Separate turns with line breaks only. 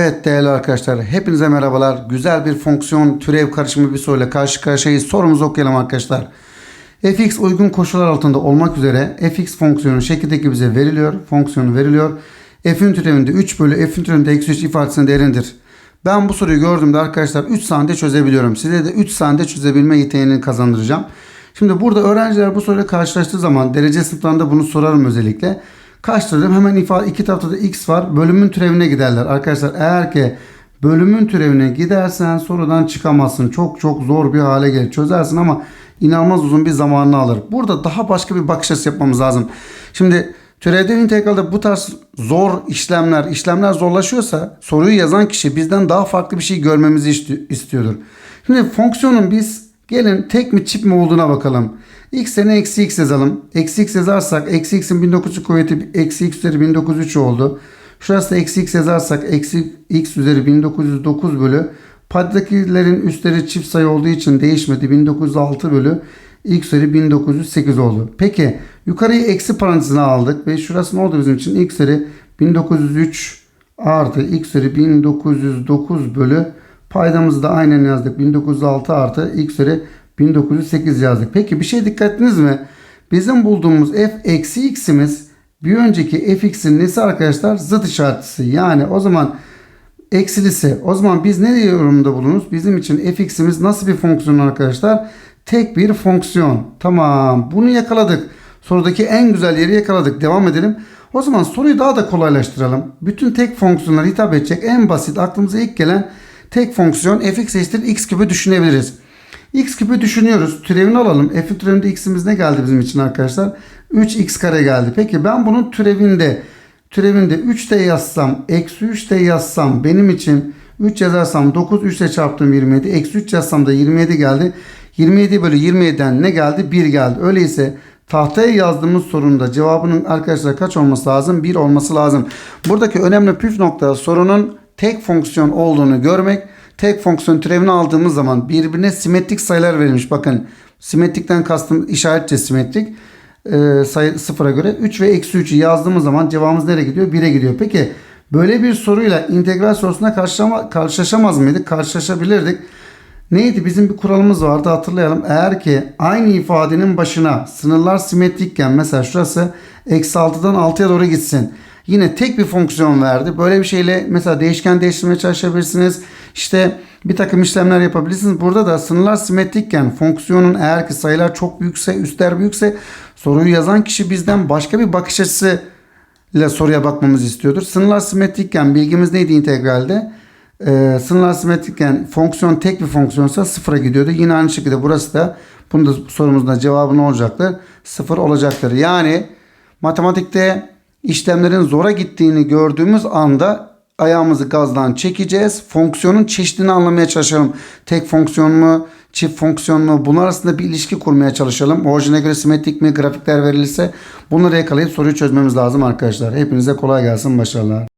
Evet değerli arkadaşlar hepinize merhabalar. Güzel bir fonksiyon türev karışımı bir soruyla karşı karşıyayız. Sorumuzu okuyalım arkadaşlar. fx uygun koşullar altında olmak üzere fx fonksiyonu şekildeki bize veriliyor. Fonksiyonu veriliyor. f'in türevinde 3 bölü f'in türevinde eksi 3 ifadesinin değerindir. Ben bu soruyu gördüğümde arkadaşlar 3 saniyede çözebiliyorum. Size de 3 saniyede çözebilme yeteneğini kazandıracağım. Şimdi burada öğrenciler bu soruyla karşılaştığı zaman derece sınıflarında bunu sorarım özellikle. Kaçtırdım hemen ifade iki tarafta da x var. Bölümün türevine giderler. Arkadaşlar eğer ki bölümün türevine gidersen sorudan çıkamazsın. Çok çok zor bir hale gelir. Çözersin ama inanılmaz uzun bir zamanını alır. Burada daha başka bir bakış açısı yapmamız lazım. Şimdi türevden integralde bu tarz zor işlemler, işlemler zorlaşıyorsa soruyu yazan kişi bizden daha farklı bir şey görmemizi isti- istiyordur. Şimdi fonksiyonun biz gelin tek mi çift mi olduğuna bakalım. x yerine eksi x yazalım. Eksi x yazarsak eksi x'in 1900 kuvveti eksi x üzeri 1903 oldu. Şurası da eksi x yazarsak eksi x üzeri 1909 bölü paddakilerin üstleri çift sayı olduğu için değişmedi. 1906 bölü x üzeri 1908 oldu. Peki yukarıyı eksi parantezine aldık ve şurası ne oldu bizim için? x üzeri 1903 artı x üzeri 1909 bölü paydamızı da aynen yazdık. 1906 artı x üzeri 1908 yazdık. Peki bir şey dikkat ettiniz mi? Bizim bulduğumuz f eksi x'imiz bir önceki fx'in nesi arkadaşlar? Zıt işaretlisi. Yani o zaman eksilisi. O zaman biz ne yorumda bulunuruz? Bizim için fx'imiz nasıl bir fonksiyon arkadaşlar? Tek bir fonksiyon. Tamam. Bunu yakaladık. Sorudaki en güzel yeri yakaladık. Devam edelim. O zaman soruyu daha da kolaylaştıralım. Bütün tek fonksiyonlara hitap edecek en basit aklımıza ilk gelen tek fonksiyon fx eşittir x gibi düşünebiliriz. X küpü düşünüyoruz. Türevini alalım. F'in türevinde x'imiz ne geldi bizim için arkadaşlar? 3x kare geldi. Peki ben bunun türevinde türevinde 3 de yazsam eksi 3 de yazsam benim için 3 yazarsam 9 3 ile çarptım 27. Eksi 3 yazsam da 27 geldi. 27 bölü 27'den ne geldi? 1 geldi. Öyleyse tahtaya yazdığımız sorunda cevabının arkadaşlar kaç olması lazım? 1 olması lazım. Buradaki önemli püf nokta sorunun tek fonksiyon olduğunu görmek. Tek fonksiyon türevini aldığımız zaman birbirine simetrik sayılar verilmiş. Bakın simetrikten kastım işaretçe simetrik e, sayı sıfıra göre 3 ve eksi 3'ü yazdığımız zaman cevabımız nereye gidiyor? 1'e gidiyor. Peki böyle bir soruyla integral sorusuna karşılama, karşılaşamaz mıydık? Karşılaşabilirdik. Neydi? Bizim bir kuralımız vardı hatırlayalım. Eğer ki aynı ifadenin başına sınırlar simetrikken mesela şurası eksi 6'dan 6'ya doğru gitsin. Yine tek bir fonksiyon verdi. Böyle bir şeyle mesela değişken değiştirmeye çalışabilirsiniz. İşte bir takım işlemler yapabilirsiniz. Burada da sınırlar simetrikken fonksiyonun eğer ki sayılar çok büyükse, üstler büyükse soruyu yazan kişi bizden başka bir bakış açısı ile soruya bakmamızı istiyordur. Sınırlar simetrikken bilgimiz neydi integralde? Ee, sınırlar simetrikken fonksiyon tek bir fonksiyonsa sıfıra gidiyordu. Yine aynı şekilde burası da bunu da sorumuzda cevabı ne olacaktır? Sıfır olacaktır. Yani matematikte işlemlerin zora gittiğini gördüğümüz anda ayağımızı gazdan çekeceğiz. Fonksiyonun çeşidini anlamaya çalışalım. Tek fonksiyon mu, çift fonksiyon mu? Bunlar arasında bir ilişki kurmaya çalışalım. Orijine göre simetrik mi, grafikler verilirse bunları yakalayıp soruyu çözmemiz lazım arkadaşlar. Hepinize kolay gelsin, başarılar.